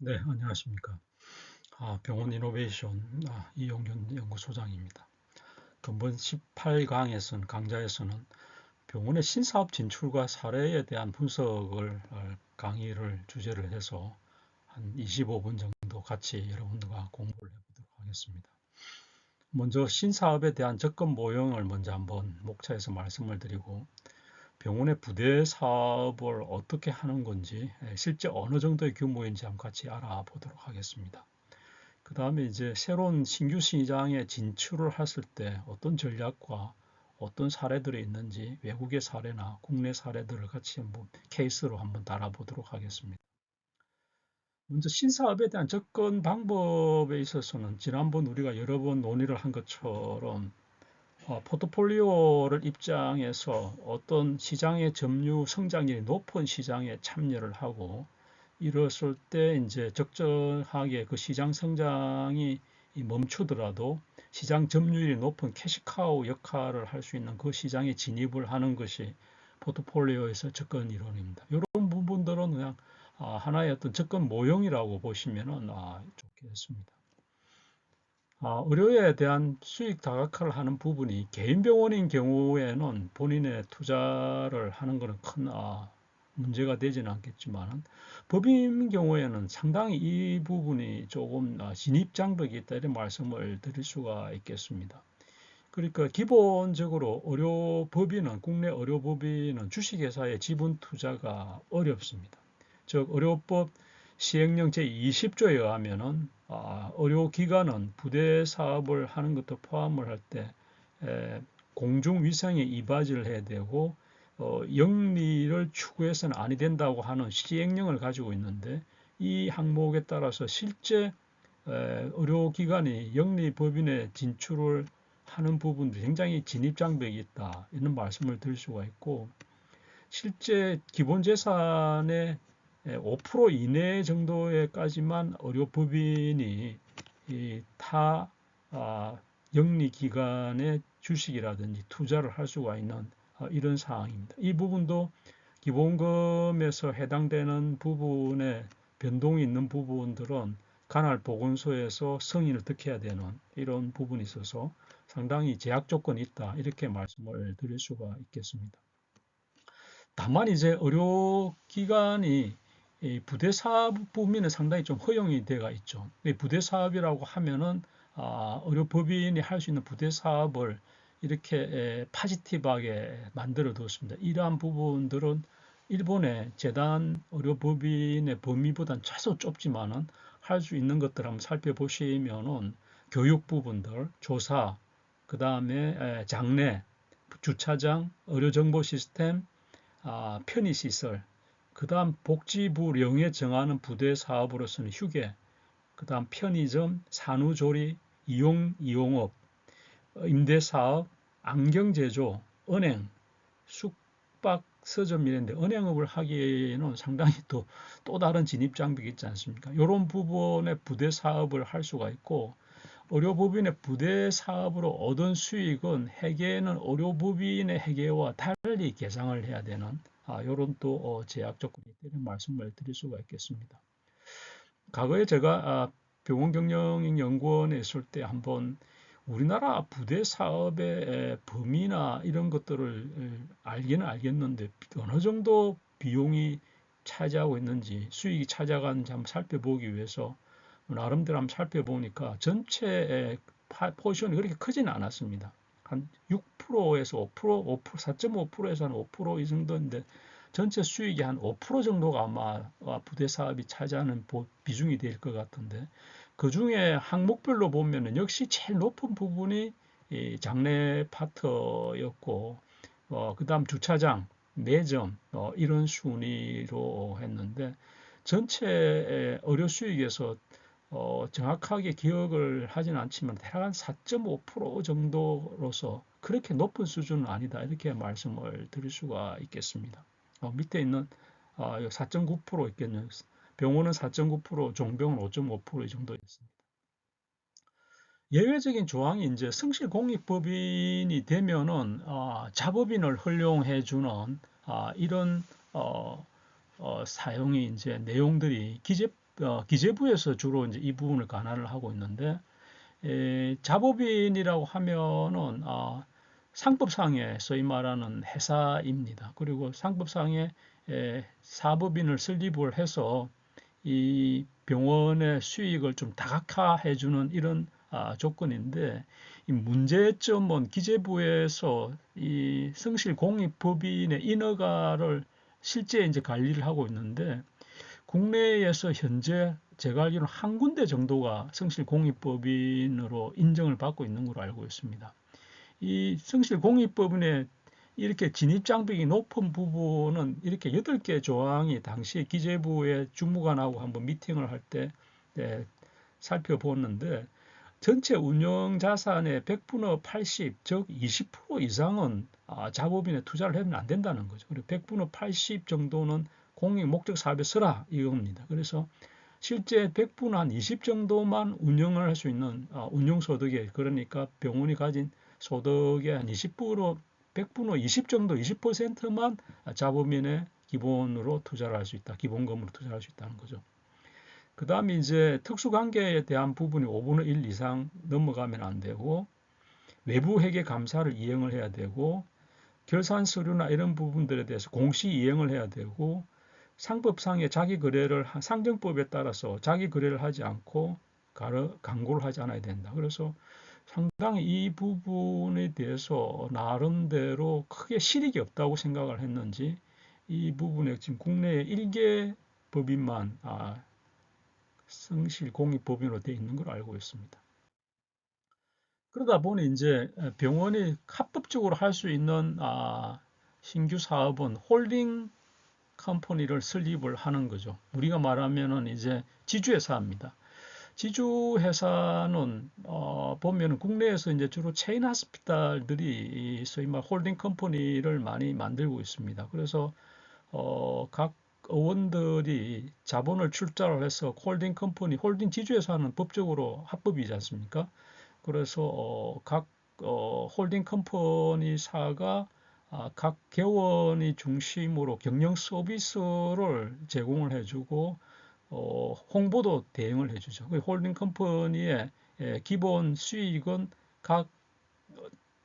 네, 안녕하십니까. 아, 병원 이노베이션 아, 이용균 연구소장입니다. 근본 18강에서는 강좌에서는 병원의 신사업 진출과 사례에 대한 분석을 어, 강의를 주제를 해서 한 25분 정도 같이 여러분들과 공부를 해보도록 하겠습니다. 먼저 신사업에 대한 접근 모형을 먼저 한번 목차에서 말씀을 드리고 병원의 부대 사업을 어떻게 하는 건지 예, 실제 어느 정도의 규모인지 한번 같이 알아보도록 하겠습니다. 그 다음에 이제 새로운 신규 시장에 진출을 했을 때 어떤 전략과 어떤 사례들이 있는지 외국의 사례나 국내 사례들을 같이 한번 케이스로 한번 달아보도록 하겠습니다. 먼저 신사업에 대한 접근 방법에 있어서는 지난번 우리가 여러 번 논의를 한 것처럼 어, 포트폴리오를 입장해서 어떤 시장의 점유 성장률이 높은 시장에 참여를 하고 이랬을 때 이제 적정하게 그 시장 성장이 멈추더라도 시장 점유율이 높은 캐시카우 역할을 할 수 있는 그 시장에 진입을 하는 것이 포트폴리오에서 접근 이론입니다. 이런 부분들은 그냥 아, 하나의 어떤 접근 모형이라고 보시면 아, 좋겠습니다. 아, 의료에 대한 수익 다각화를 하는 부분이 개인 병원인 경우에는 본인의 투자를 하는 것은 큰 아, 문제가 되지는 않겠지만 법인 경우에는 상당히 이 부분이 조금 아, 진입 장벽이 있다 이런 말씀을 드릴 수가 있겠습니다. 그러니까 기본적으로 의료법인은 국내 의료법인은 주식회사의 지분 투자가 어렵습니다. 즉 의료법 시행령 제20조에 의하면은 아, 의료기관은 부대 사업을 하는 것도 포함을 할 때 공중위생에 이바지를 해야 되고 어, 영리를 추구해서는 아니 된다고 하는 시행령을 가지고 있는데 이 항목에 따라서 실제 에, 의료기관이 영리법인에 진출을 하는 부분도 굉장히 진입장벽이 있다. 이런 말씀을 드릴 수가 있고 실제 기본재산의 5% 예, 이내 정도에까지만 의료법인이 타 아, 영리기관의 주식이라든지 투자를 할 수가 있는 아, 이런 사항입니다. 이 부분도 기본금에서 해당되는 부분에 변동이 있는 부분들은 관할 보건소에서 승인을 득해야 되는 이런 부분이 있어서 상당히 제약 조건이 있다 이렇게 말씀을 드릴 수가 있겠습니다. 다만 이제 의료기관이 부대 사업 부분에는 상당히 좀 허용이 되어 있죠. 부대 사업이라고 하면은 아, 의료 법인이 할 수 있는 부대 사업을 이렇게 파지티브하게 만들어 두었습니다. 이러한 부분들은 일본의 재단 의료법인의 범위보다는 최소 좁지만은 할 수 있는 것들 한번 살펴보시면은 교육 부분들, 조사, 그 다음에 장례, 주차장, 의료정보 시스템, 아, 편의시설, 그 다음 복지부령에 정하는 부대 사업으로서는 휴게, 그 다음 편의점, 산후조리, 이용, 이용업, 임대사업, 안경제조, 은행, 숙박, 서점 이런데 은행업을 하기에는 상당히 또, 또 다른 진입장벽이 있지 않습니까? 이런 부분에 부대 사업을 할 수가 있고 의료법인의 부대 사업으로 얻은 수익은 회계는 의료법인의 회계와 달리 계상을 해야 되는 아, 이런 또 어, 제약 조건이 있다는 말씀을 드릴 수가 있겠습니다. 과거에 제가 아, 병원 경영 연구원에 있을 때 한번 우리나라 부대 사업의 범위나 이런 것들을 알기는 알겠는데 어느 정도 비용이 차지하고 있는지 수익이 차지하는지 한번 살펴보기 위해서 나름대로 한번 살펴보니까 전체 포지션이 그렇게 크지는 않았습니다. 한 6%에서 5%, 5% 4.5%에서 한 5%이 정도인데 전체 수익이 한5% 정도가 아마 부대 사업이 차지하는 비중이 될 것 같은데 그 중에 항목별로 보면은 역시 제일 높은 부분이 장례 파트였고 어, 그 다음 주차장, 매점 어, 이런 순위로 했는데 전체 의료 수익에서 어, 정확하게 기억을 하지는 않지만 대략 한 4.5% 정도로서 그렇게 높은 수준은 아니다 이렇게 말씀을 드릴 수가 있겠습니다. 어, 밑에 있는 어, 4.9% 있겠네요. 병원은 4.9%, 종병은 5.5%이 정도였습니다. 예외적인 조항이 이제 성실공익법인이 되면은 어, 자법인을 활용해 주는 어, 이런 어, 어, 사용이 이제 내용들이 기재 어, 기재부에서 주로 이제 이 부분을 관할을 하고 있는데 에, 자법인이라고 하면은 아, 상법상에 소위 말하는 회사입니다. 그리고 상법상에 에, 사법인을 설립을 해서 이 병원의 수익을 좀 다각화해 주는 이런 아, 조건인데 이 문제점은 기재부에서 이 성실 공익법인의 인허가를 실제 이제 관리를 하고 있는데 국내에서 현재 제가 알기로는 한 군데 정도가 성실 공익법인으로 인정을 받고 있는 걸로 알고 있습니다. 이 성실 공익법인의 이렇게 진입 장벽이 높은 부분은 이렇게 8개 조항이 당시 기재부의 주무관하고 한번 미팅을 할때 네, 살펴보았는데 전체 운영 자산의 100분의 80, 즉 20% 이상은 아, 자법인에 투자를 하면 안 된다는 거죠. 그리고 100분의 80 정도는 공익 목적 사업에 쓰라 이겁니다. 그래서 실제 100분 한 20 정도만 운영을 할 수 있는 아, 운용 소득에 그러니까 병원이 가진 소득의 한 20%, 100분의 20 정도, 20%만 자법인에 기본으로 투자를 할 수 있다. 기본금으로 투자를 할수 있다는 거죠. 그 다음에 이제 특수관계에 대한 부분이 5분의 1 이상 넘어가면 안 되고 외부 회계 감사를 이행을 해야 되고 결산 서류나 이런 부분들에 대해서 공시 이행을 해야 되고 상법상의 자기 거래를 상정법에 따라서 자기 거래를 하지 않고 광고를 하지 않아야 된다. 그래서 상당히 이 부분에 대해서 나름대로 크게 실익이 없다고 생각을 했는지 이 부분에 지금 국내에 일개 법인만 아, 성실 공익법인으로 되어 있는 걸 알고 있습니다. 그러다 보니 이제 병원이 합법적으로 할 수 있는 아, 신규 사업은 홀딩 컴퍼니를 설립을 하는 거죠. 우리가 말하면은 이제 지주회사입니다. 지주회사는 어, 보면 국내에서 이제 주로 체인 하스피탈들이 소위 말 홀딩 컴퍼니를 많이 만들고 있습니다. 그래서 어, 각 의원들이 자본을 출자를 해서 홀딩 컴퍼니, 홀딩 지주회사는 법적으로 합법이지 않습니까? 그래서 어, 각 어, 홀딩 컴퍼니사가 아, 각 개원이 중심으로 경영 서비스를 제공을 해주고 어, 홍보도 대응을 해주죠. 그 홀딩 컴퍼니의 예, 기본 수익은 각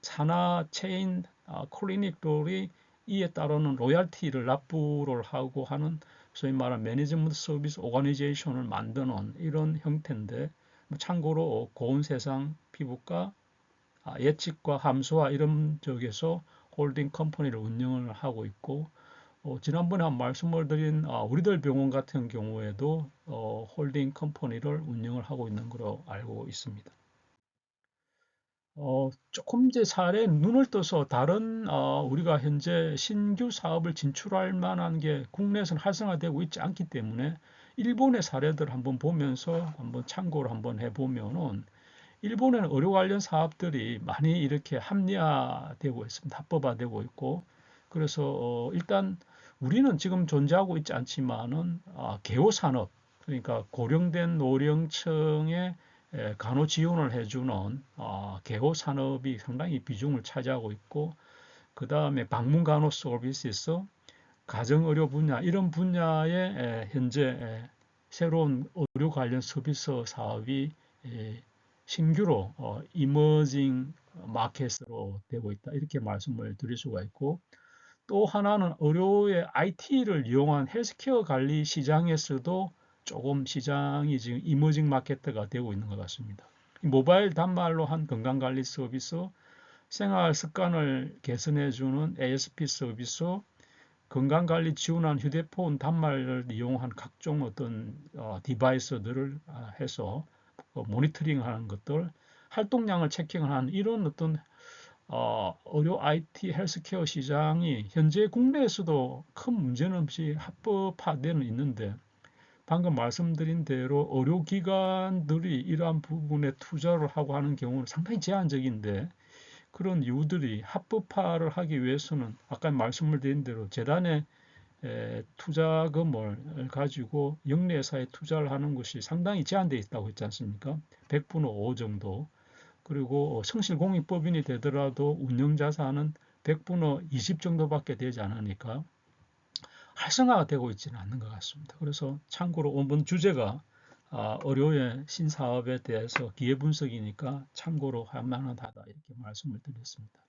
산하 체인 아, 클리닉들이 이에 따르는 로얄티를 납부를 하고 하는 소위 말하는 매니지먼트 서비스 오가니제이션을 만드는 이런 형태인데 뭐 참고로 고온 세상 피부과 아, 예측과 함수화 이런 쪽에서 홀딩 컴퍼니를 운영을 하고 있고 어, 지난번에 한 말씀을 드린 아, 우리들 병원 같은 경우에도 어, 홀딩 컴퍼니를 운영을 하고 있는 걸로 알고 있습니다. 어, 조금 이제 사례 눈을 떠서 다른 어, 우리가 현재 신규 사업을 진출할 만한 게 국내에서는 활성화되고 있지 않기 때문에 일본의 사례들 한번 보면서 한번 참고를 한번 해보면은 일본에는 의료 관련 사업들이 많이 이렇게 합리화되고 있습니다. 합법화되고 있고 그래서 어, 일단 우리는 지금 존재하고 있지 않지만은 아, 개호 산업 그러니까 고령된 노령층의 간호 지원을 해주는 어, 개호 산업이 상당히 비중을 차지하고 있고 그 다음에 방문 간호 서비스에서 가정의료 분야 이런 분야에 현재 새로운 의료 관련 서비스 사업이 신규로 어, 이머징 마켓으로 되고 있다 이렇게 말씀을 드릴 수가 있고 또 하나는 의료의 IT를 이용한 헬스케어 관리 시장에서도 조금 시장이 지금 이머징 마케트가 되고 있는 것 같습니다. 모바일 단말로 한 건강관리 서비스, 생활 습관을 개선해주는 ASP 서비스, 건강관리 지원한 휴대폰 단말을 이용한 각종 어떤 어, 디바이스들을 아, 해서 어, 모니터링하는 것들, 활동량을 체킹하는 이런 어떤 어, 의료 IT 헬스케어 시장이 현재 국내에서도 큰 문제는 없이 합법화되는 있는데 방금 말씀드린 대로 의료기관들이 이러한 부분에 투자를 하고 하는 경우는 상당히 제한적인데 그런 이유들이 합법화를 하기 위해서는 아까 말씀을 드린 대로 재단의 투자금을 가지고 영리회사에 투자를 하는 것이 상당히 제한되어 있다고 했지 않습니까? 100분의 5 정도. 그리고 성실공익법인이 되더라도 운영자산은 100분의 20 정도밖에 되지 않으니까 활성화가 되고 있지는 않는 것 같습니다. 그래서 참고로 이번 주제가 아, 의료의 신사업에 대해서 기회 분석이니까 참고로 할 만하다 이렇게 말씀을 드렸습니다.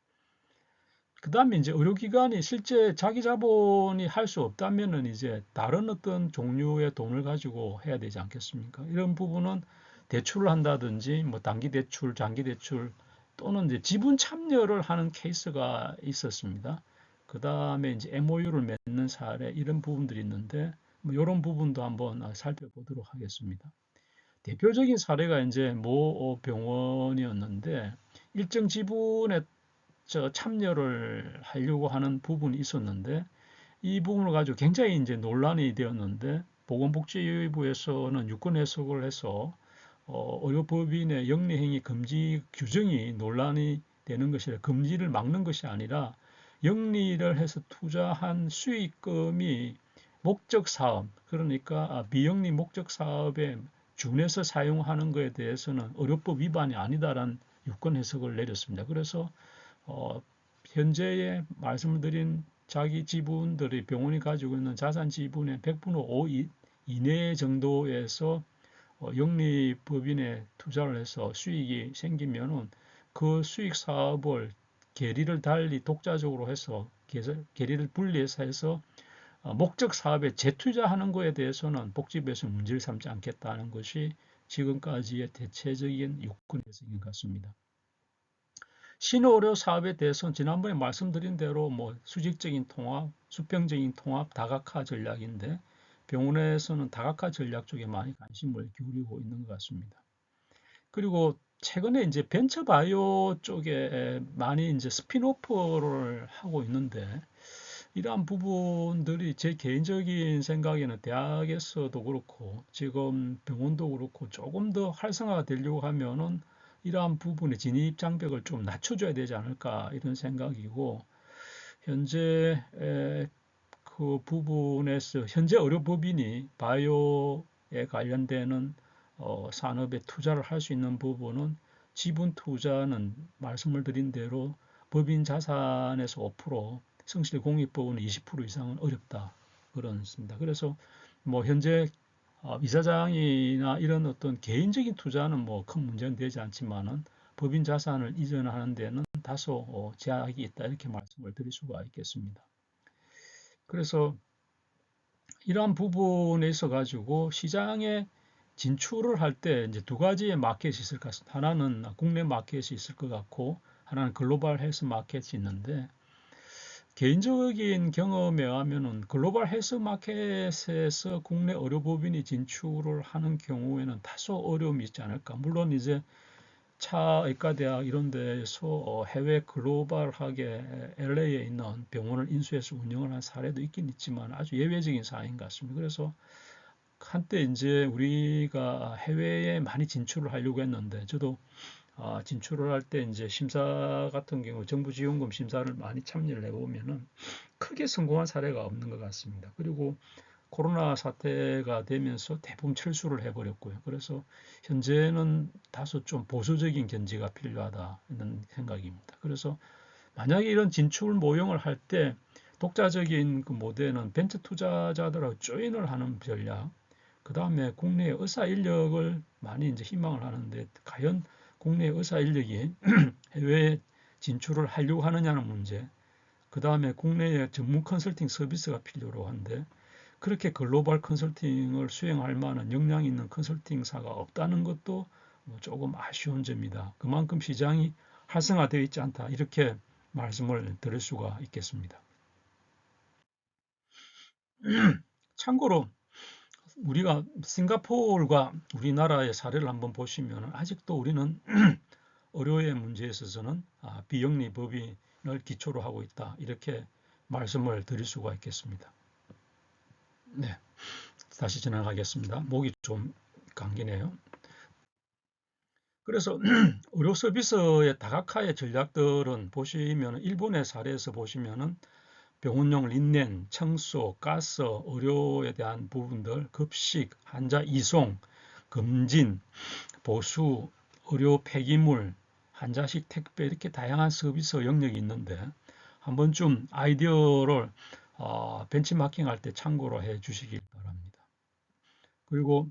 그 다음에 이제 의료기관이 실제 자기 자본이 할 수 없다면은 이제 다른 어떤 종류의 돈을 가지고 해야 되지 않겠습니까? 이런 부분은 대출을 한다든지 뭐 단기 대출, 장기 대출 또는 이제 지분 참여를 하는 케이스가 있었습니다. 그 다음에 이제 MOU를 맺는 사례 이런 부분들이 있는데 뭐 이런 부분도 한번 살펴보도록 하겠습니다. 대표적인 사례가 이제 모 병원이었는데 일정 지분에 저 참여를 하려고 하는 부분이 있었는데 이 부분을 가지고 굉장히 이제 논란이 되었는데 보건복지부에서는 유권 해석을 해서 어, 의료법인의 영리행위 금지 규정이 논란이 되는 것이라 금지를 막는 것이 아니라 영리를 해서 투자한 수익금이 목적 사업, 그러니까 아, 비영리 목적 사업에 준해서 사용하는 것에 대해서는 의료법 위반이 아니다라는 유권 해석을 내렸습니다. 그래서 어, 현재의 말씀을 드린 자기 지분들이 병원이 가지고 있는 자산 지분의 100분의 5 이내 정도에서 어, 영리법인에 투자를 해서 수익이 생기면은 그 수익 사업을 계리를 달리 독자적으로 해서 계리를 분리해서 해서 어, 목적 사업에 재투자하는 것에 대해서는 복지부에서 문제를 삼지 않겠다는 것이 지금까지의 대체적인 해석인 것 같습니다. 신호의료 사업에 대해서는 지난번에 말씀드린 대로 뭐 수직적인 통합, 수평적인 통합, 다각화 전략인데 병원에서는 다각화 전략 쪽에 많이 관심을 기울이고 있는 것 같습니다. 그리고 최근에 이제 벤처 바이오 쪽에 많이 이제 스피노프를 하고 있는데 이러한 부분들이 제 개인적인 생각에는 대학에서도 그렇고 지금 병원도 그렇고 조금 더 활성화가 되려고 하면은 이러한 부분의 진입 장벽을 좀 낮춰줘야 되지 않을까 이런 생각이고 현재 그 부분에서 현재 의료법인이 바이오에 관련되는 어, 산업에 투자를 할 수 있는 부분은 지분 투자는 말씀을 드린 대로 법인 자산에서 5% 성실 공익법은 20% 이상은 어렵다 그렇습니다. 그래서 뭐 현재 어, 이사장이나 이런 어떤 개인적인 투자는 뭐 큰 문제는 되지 않지만은 법인 자산을 이전하는 데는 다소 어, 제약이 있다 이렇게 말씀을 드릴 수가 있겠습니다. 그래서 이러한 부분에 있어 가지고 시장에 진출을 할 때 이제 두 가지의 마켓이 있을 것 같습니다. 하나는 국내 마켓이 있을 것 같고 하나는 글로벌 헬스 마켓이 있는데 개인적인 경험에 의하면은 글로벌 헬스 마켓에서 국내 의료법인이 진출을 하는 경우에는 다소 어려움이 있지 않을까. 물론 이제 차 의과대학 이런 데서 어, 해외 글로벌하게 LA에 있는 병원을 인수해서 운영을 한 사례도 있긴 있지만 아주 예외적인 사례인 것 같습니다. 그래서 한때 이제 우리가 해외에 많이 진출을 하려고 했는데 저도 아, 진출을 할 때 이제 심사 같은 경우 정부 지원금 심사를 많이 참여를 해보면은 크게 성공한 사례가 없는 것 같습니다. 그리고 코로나 사태가 되면서 대부분 철수를 해버렸고요. 그래서 현재는 다소 좀 보수적인 견지가 필요하다는 생각입니다. 그래서 만약에 이런 진출 모형을 할 때 독자적인 그 모델은 벤처 투자자들하고 조인을 하는 전략, 그 다음에 국내 의사 인력을 많이 이제 희망을 하는데 과연 국내 의사 인력이 해외에 진출을 하려고 하느냐는 문제, 그 다음에 국내에 전문 컨설팅 서비스가 필요로 한데 그렇게 글로벌 컨설팅을 수행할 만한 역량 있는 컨설팅사가 없다는 것도 뭐 조금 아쉬운 점이다. 그만큼 시장이 활성화되어 있지 않다. 이렇게 말씀을 드릴 수가 있겠습니다. 참고로 우리가 싱가포르와 우리나라의 사례를 한번 보시면 아직도 우리는 의료의 문제에 있어서는 아, 비영리 법인을 기초로 하고 있다. 이렇게 말씀을 드릴 수가 있겠습니다. 네. 다시 지나가겠습니다. 목이 좀 감기네요. 그래서 의료 서비스의 다각화의 전략들은 보시면 일본의 사례에서 보시면은 병원용 린넨, 청소, 가스, 의료에 대한 부분들, 급식, 환자 이송, 검진, 보수, 의료 폐기물, 환자식 택배 이렇게 다양한 서비스 영역이 있는데 한 번쯤 아이디어를 어, 벤치마킹 할 때 참고로 해 주시기 바랍니다. 그리고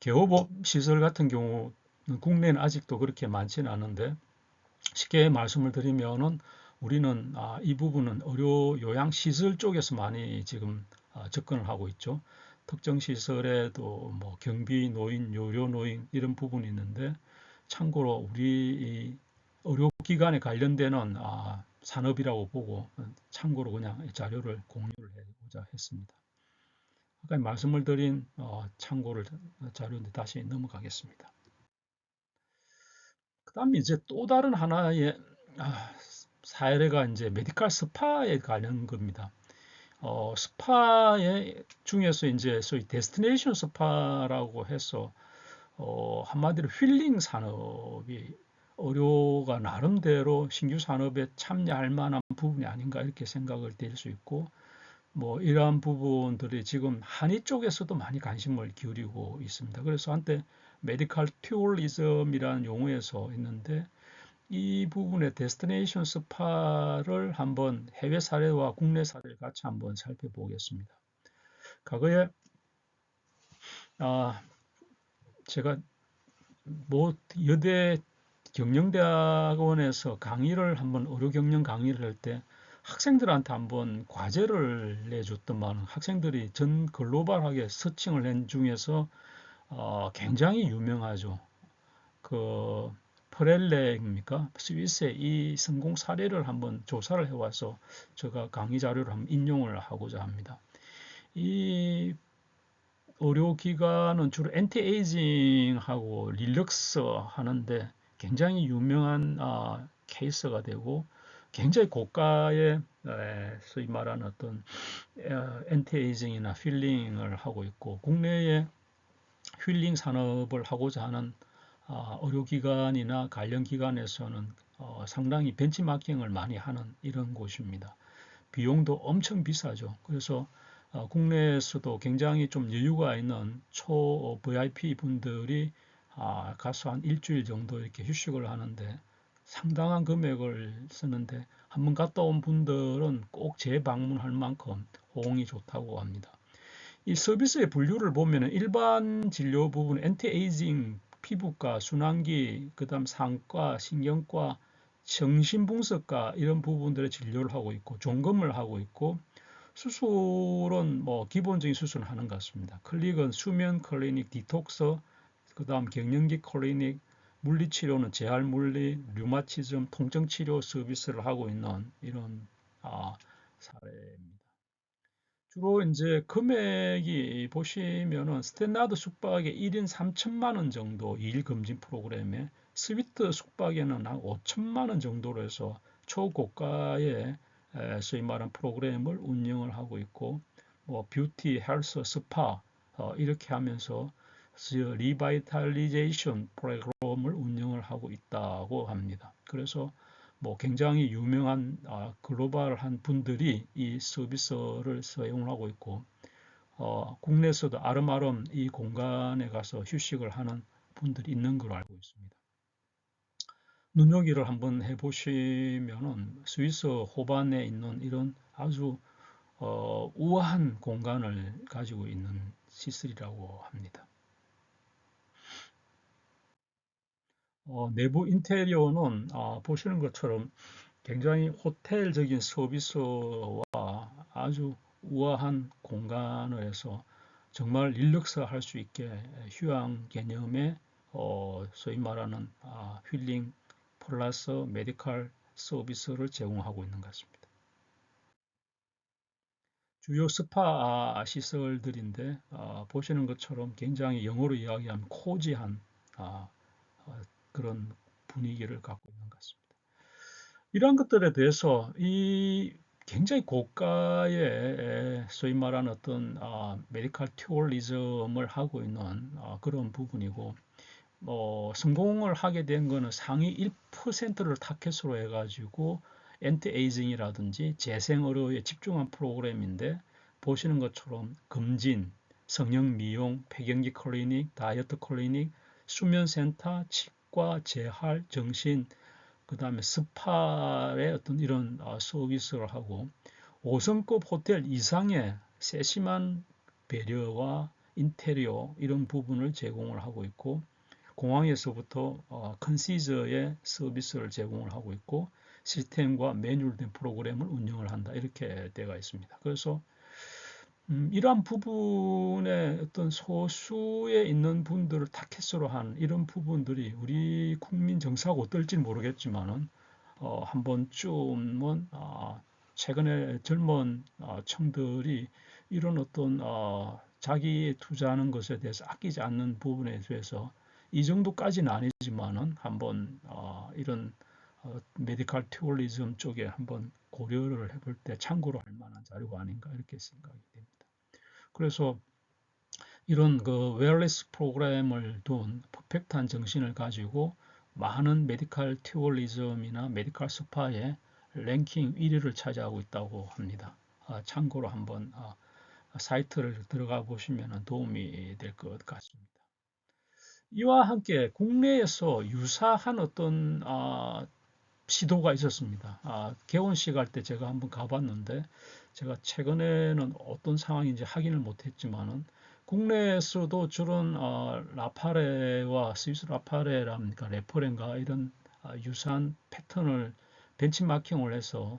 개호법 시설 같은 경우는 국내는 아직도 그렇게 많지는 않은데 쉽게 말씀을 드리면은 우리는 아, 이 부분은 의료 요양 시설 쪽에서 많이 지금 아, 접근을 하고 있죠. 특정 시설에도 뭐 경비 노인, 요료 노인 이런 부분이 있는데 참고로 우리 의료기관에 관련되는 아, 산업이라고 보고 참고로 그냥 자료를 공유를 해보자 했습니다. 아까 말씀을 드린 어, 참고를 자료인데 다시 넘어가겠습니다. 그 다음에 이제 또 다른 하나의 아, 사례가 이제 메디컬 스파에 관련 겁니다. 어, 스파의 중에서 이제 소위 데스티네이션 스파라고 해서 어, 한마디로 힐링 산업이 의료가 나름대로 신규 산업에 참여할 만한 부분이 아닌가 이렇게 생각을 될수 있고 뭐 이러한 부분들이 지금 한의 쪽에서도 많이 관심을 기울이고 있습니다. 그래서 한때 메디컬 튜어리즘이라는 용어에서 있는데 이 부분의 데스티네이션 스파를 한번 해외 사례와 국내 사례를 같이 한번 살펴보겠습니다. 과거에 아 제가 뭐 여대 경영대학원에서 강의를 한번 의료 경영 강의를 할 때 학생들한테 한번 과제를 내줬더만 학생들이 전 글로벌하게 서칭을 한 중에서 어, 굉장히 유명하죠. 그 퍼렐레입니까? 스위스의 이 성공 사례를 한번 조사를 해와서 제가 강의 자료를 한번 인용을 하고자 합니다. 이 의료기관은 주로 엔티에이징하고 릴럭스 하는데 굉장히 유명한 아, 케이스가 되고 굉장히 고가의 에, 소위 말하는 어떤 엔티에이징이나 힐링을 하고 있고 국내에 힐링 산업을 하고자 하는 아, 의료기관이나 관련 기관에서는 어, 상당히 벤치마킹을 많이 하는 이런 곳입니다. 비용도 엄청 비싸죠. 그래서 어, 국내에서도 굉장히 좀 여유가 있는 초 VIP 분들이 아, 가서 한 일주일 정도 이렇게 휴식을 하는데 상당한 금액을 쓰는데 한번 갔다 온 분들은 꼭 재방문할 만큼 호응이 좋다고 합니다. 이 서비스의 분류를 보면 일반 진료 부분 엔티에이징, 피부과, 순환기, 그 다음 상과, 신경과, 정신분석과 이런 부분들의 진료를 하고 있고 종금을 하고 있고 수술은 뭐 기본적인 수술을 하는 것 같습니다. 클릭은 수면 클리닉, 디톡스, 그 다음 갱년기 클리닉, 물리치료는 재활물리, 류마티즘, 통증치료 서비스를 하고 있는 이런 아, 사례입니다. 주로 이제 금액이 보시면은 스탠다드 숙박에 1인 3천만 원 정도 일 검진 프로그램에 스위트 숙박에는 한 5천만 원 정도로 해서 초고가의 소위 말한 프로그램을 운영을 하고 있고 뭐 뷰티, 헬스, 스파 어, 이렇게 하면서 리바이탈리제이션 프로그램을 운영을 하고 있다고 합니다. 그래서 뭐 굉장히 유명한 아, 글로벌한 분들이 이 서비스를 사용을 하고 있고 어, 국내에서도 아름아름 이 공간에 가서 휴식을 하는 분들이 있는 걸로 알고 있습니다. 눈여기를 한번 해보시면은 스위스 호반에 있는 이런 아주 어, 우아한 공간을 가지고 있는 시설이라고 합니다. 어, 내부 인테리어는 어, 보시는 것처럼 굉장히 호텔적인 서비스와 아주 우아한 공간을 해서 정말 릴렉스 할수 있게 휴양 개념의 어, 소위 말하는 아, 힐링 플러스 메디컬 서비스를 제공하고 있는 것 같습니다. 주요 스파 시설들인데 어, 보시는 것처럼 굉장히 영어로 이야기하면 코지한 어, 그런 분위기를 갖고 있는 것 같습니다. 이러한 것들에 대해서 이 굉장히 고가의 소위 말하는 어떤 아, 메디컬 튜어리즘을 하고 있는 아, 그런 부분이고 뭐 성공을 하게 된 거는 상위 1%를 타켓으로 해가지고 엔티 에이징이라든지 재생 의료에 집중한 프로그램인데 보시는 것처럼 금진, 성형 미용, 폐경기 클리닉, 다이어트 클리닉, 수면센터, 치과, 재활, 정신, 그 다음에 스파의 어떤 이런 어, 서비스를 하고 5성급 호텔 이상의 세심한 배려와 인테리어 이런 부분을 제공을 하고 있고 공항에서부터 어, 컨시저의 서비스를 제공을 하고 있고 시스템과 매뉴얼된 프로그램을 운영을 한다 이렇게 되어 있습니다. 그래서 음, 이러한 부분에 어떤 소수에 있는 분들을 타켓으로 한 이런 부분들이 우리 국민 정서하고 어떨지 모르겠지만은 어, 한 번쯤은 아, 최근에 젊은 어, 청들이 이런 어떤 어, 자기 투자하는 것에 대해서 아끼지 않는 부분에 대해서 이 정도까지는 아니지만은 한번 어, 이런 어, 메디컬 튜어리즘 쪽에 한번 고려를 해볼 때 참고로 할 만한 자료가 아닌가 이렇게 생각이 됩니다. 그래서 이런 그 웨어리스 프로그램을 둔 퍼펙트한 정신을 가지고 많은 메디컬 튜어리즘이나 메디컬 스파의 랭킹 1위를 차지하고 있다고 합니다. 아, 참고로 한번 아, 사이트를 들어가 보시면 도움이 될 것 같습니다. 이와 함께 국내에서 유사한 어떤 아, 시도가 있었습니다. 아, 개원식 할 때 제가 한번 가봤는데 제가 최근에는 어떤 상황인지 확인을 못했지만은 국내에서도 저런 어, 라파레와 스위스 라파레랍니까 레퍼렌가 이런 아, 유사한 패턴을 벤치마킹을 해서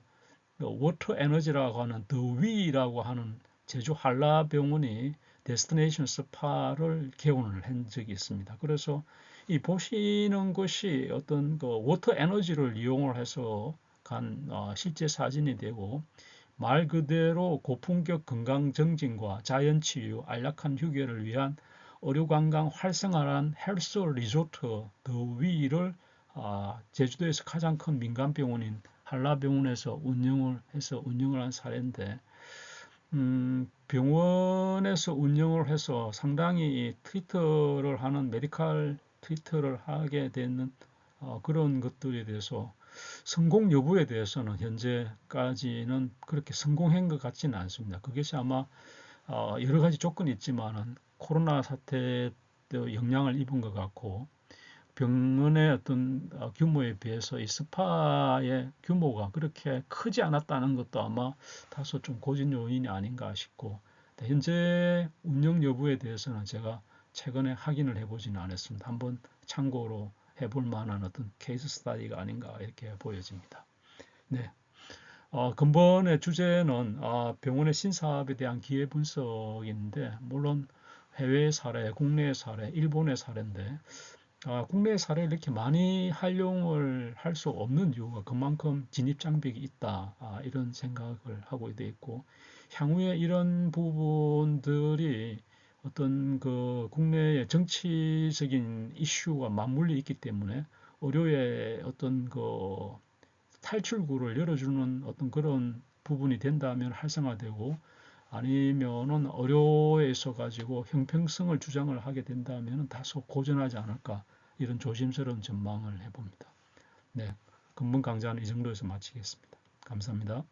워터 에너지라고 하는 더위라고 하는 제주 한라병원이 데스티네이션 스파를 개원을 한 적이 있습니다. 그래서 이 보시는 것이 어떤 그 워터 에너지를 이용을 해서 간 어, 실제 사진이 되고 말 그대로 고품격 건강 정진과 자연 치유, 안락한 휴게를 위한 의료 관광 활성화한 헬스 리조트 더 위를 아, 제주도에서 가장 큰 민간 병원인 한라병원에서 운영을 해서 운영을 한 사례인데 음, 병원에서 운영을 해서 상당히 트위터를 하는 메디컬 트위터를 하게 되는 어, 그런 것들에 대해서 성공 여부에 대해서는 현재까지는 그렇게 성공한 것 같지는 않습니다. 그것이 아마 어, 여러 가지 조건이 있지만은 코로나 사태도 영향을 입은 것 같고 병원의 어떤 어, 규모에 비해서 이 스파의 규모가 그렇게 크지 않았다는 것도 아마 다소 좀 고진 요인이 아닌가 싶고 현재 운영 여부에 대해서는 제가 최근에 확인을 해보지는 않았습니다. 한번 참고로 해볼 만한 어떤 케이스 스타디가 아닌가 이렇게 보여집니다. 네. 어, 근본의 주제는 어, 병원의 신사업에 대한 기회 분석인데 물론 해외 사례, 국내 사례, 일본의 사례인데 아, 국내 사례를 이렇게 많이 활용을 할 수 없는 이유가 그만큼 진입 장벽이 있다 아, 이런 생각을 하고 있고 향후에 이런 부분들이 어떤 그 국내의 정치적인 이슈가 맞물려 있기 때문에 의료의 어떤 그 탈출구를 열어주는 어떤 그런 부분이 된다면 활성화되고 아니면은 의료에 있어 가지고 형평성을 주장을 하게 된다면 다소 고전하지 않을까 이런 조심스러운 전망을 해봅니다. 네, 근본 강좌는 이 정도에서 마치겠습니다. 감사합니다.